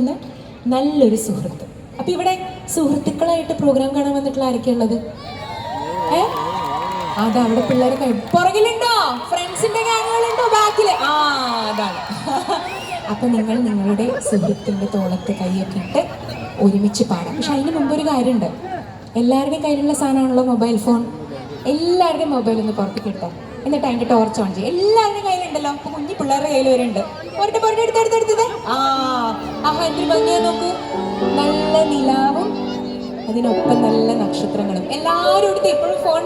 നിൽക്കുന്ന നല്ലൊരു സുഹൃത്ത്. അപ്പൊ ഇവിടെ സുഹൃത്തുക്കളായിട്ട് പ്രോഗ്രാം കാണാൻ വന്നിട്ടുള്ള ആരൊക്കെയുള്ളത് ഏ? അത് അവിടെ പിള്ളേരൊക്കെ പുറകിലുണ്ടോ? ഫ്രണ്ട്സിന്റെ ഗാങ്ങുകളുണ്ടോ ബാക്കിൽ? ആ അതാണ്. അപ്പൊ നിങ്ങൾ നിങ്ങളുടെ സുഹൃത്തിന്റെ തോളത്ത് കൈയൊക്കെ ഇട്ട് ഒരുമിച്ച് പാടാം. പക്ഷെ അതിന് മുമ്പ് ഒരു കാര്യമുണ്ട്. എല്ലാവരുടെയും കയ്യിലുള്ള സാധനമാണല്ലോ മൊബൈൽ ഫോൺ എല്ലാവരുടെയും മൊബൈൽ ഒന്ന് പുറത്തേക്ക് ഇട്ടോ എന്നിട്ട് അതിന്റെ ടോർച്ച് ഓൺ ചെയ്യും. എല്ലാവരുടെയും കയ്യിലുണ്ടല്ലോ. അപ്പൊ കുഞ്ഞി പിള്ളേരുടെ കയ്യിൽ വരുന്നുണ്ട്. എടുത്ത് ആ എന്തൊരു ഭംഗിയെ നോക്കൂ. നല്ല നിലാവും. അതിനൊപ്പം നല്ല നക്ഷത്രങ്ങളും. എല്ലാവരും എടുത്ത് എപ്പോഴും ഫോൺ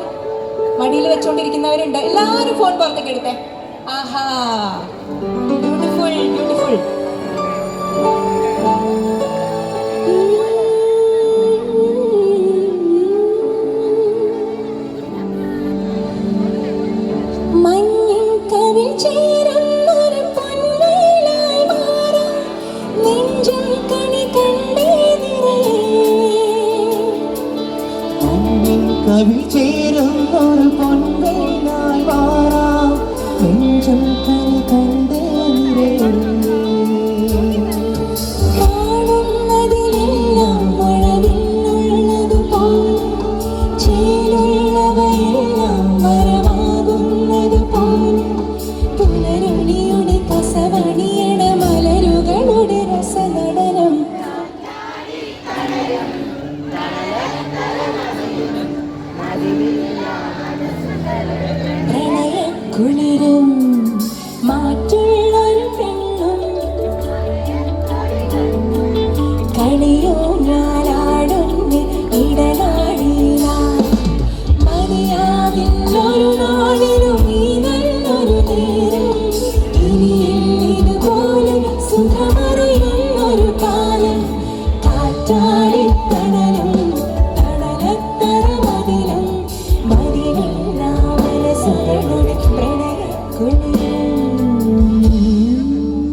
മടിയിൽ വെച്ചോണ്ടിരിക്കുന്നവരുണ്ട്. എല്ലാവരും ഫോൺ പുറത്തേക്ക് എടുത്തേ. ആഹാ. ബ്യൂട്ടിഫുൾ ബ്യൂട്ടിഫുൾ മഞ്ഞിൻ കവിൾ കവിൾ ചേരുന്നൊരു പൊൻവേലായി മാറാം നെഞ്ചം കനി കണ്ടേ മലരുകളുടെ രസനടനം. പ്രണയക്കുളിരും മാറ്റുള്ളൊരു Green, green.